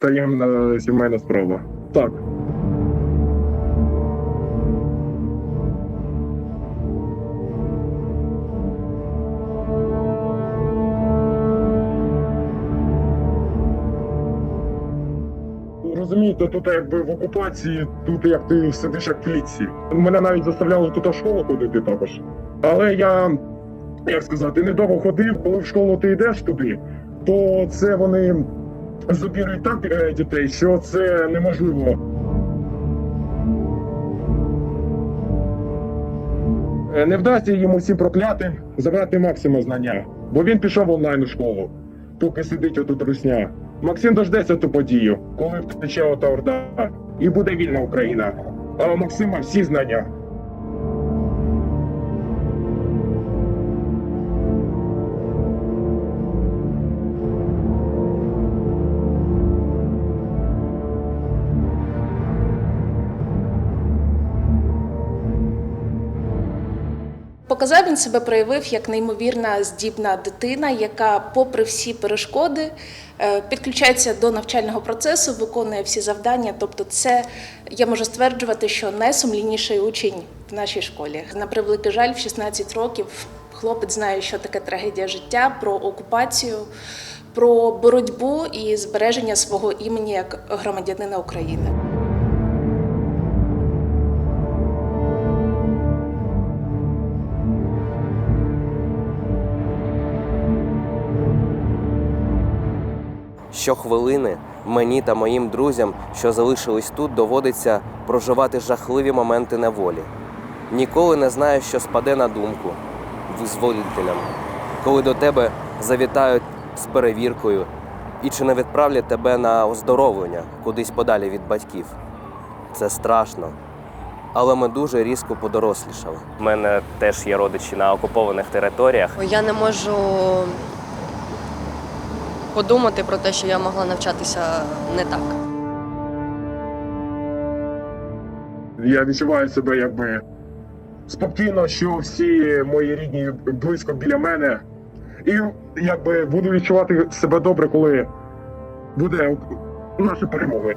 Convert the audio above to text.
таємна сімейна справа. Так. Розумієте, тут якби в окупації, тут як ти сидиш як в клітці. Мене навіть заставляли тут в школу ходити також. Але я, як сказати, недовго ходив, коли в школу ти йдеш туди, то це вони забірують так е, дітей, що це неможливо. Е, Не вдасться йому всім проклятим забрати Максима знання, бо він пішов в онлайн школу, поки сидить отут русня. Максим дождеться ту подію, коли втече ота орда, і буде вільна Україна. А у Максима всі знання. Показав він себе проявив як неймовірна здібна дитина, яка, попри всі перешкоди, е, підключається до навчального процесу, виконує всі завдання. Тобто, це я можу стверджувати, що найсумлінніший учень в нашій школі. На превеликий жаль, в 16 років хлопець знає, що таке трагедія життя, про окупацію, про боротьбу і збереження свого імені як громадянина України. Щохвилини мені та моїм друзям, що залишились тут, доводиться проживати жахливі моменти неволі. Ніколи не знаєш, що спаде на думку визволителям, коли до тебе завітають з перевіркою і чи не відправлять тебе на оздоровлення кудись подалі від батьків. Це страшно. Але ми дуже різко подорослішали. У мене теж є родичі на окупованих територіях. Я не можу подумати про те, що я могла навчатися не так. Я відчуваю себе якби спокійно, що всі мої рідні близько біля мене. І якби буду відчувати себе добре, коли буде наші перемоги.